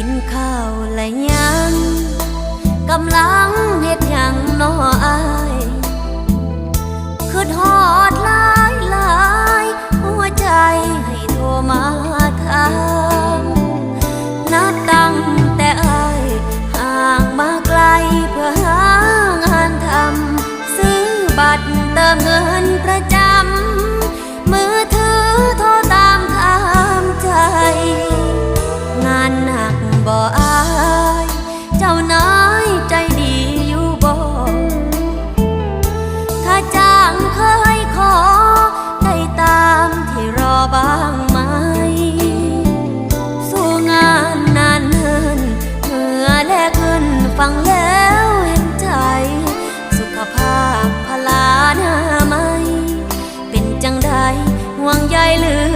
กินข้าวและยังกำลังเฮ็ดยังน้ออายคือทอดลายลายหัวใจให้โทรมาถามนัดตั้งแต่อายห่างมาไกลเพื่อหางานทำซื้อบัตรเติมเงินประจำมือถือโทรตามถามใจ งานหน บ่อาย เจ้านายใจดีอยู่บ่ถ้าจ้างเคยขอ ได้ตามที่รอบ้างไหม สู้งานนานเนินเมื่อแลกเงินฟังแล้วเห็นใจ สุขภาพพลาหน้าไม่ เป็นจังใดห่วงใยหรือ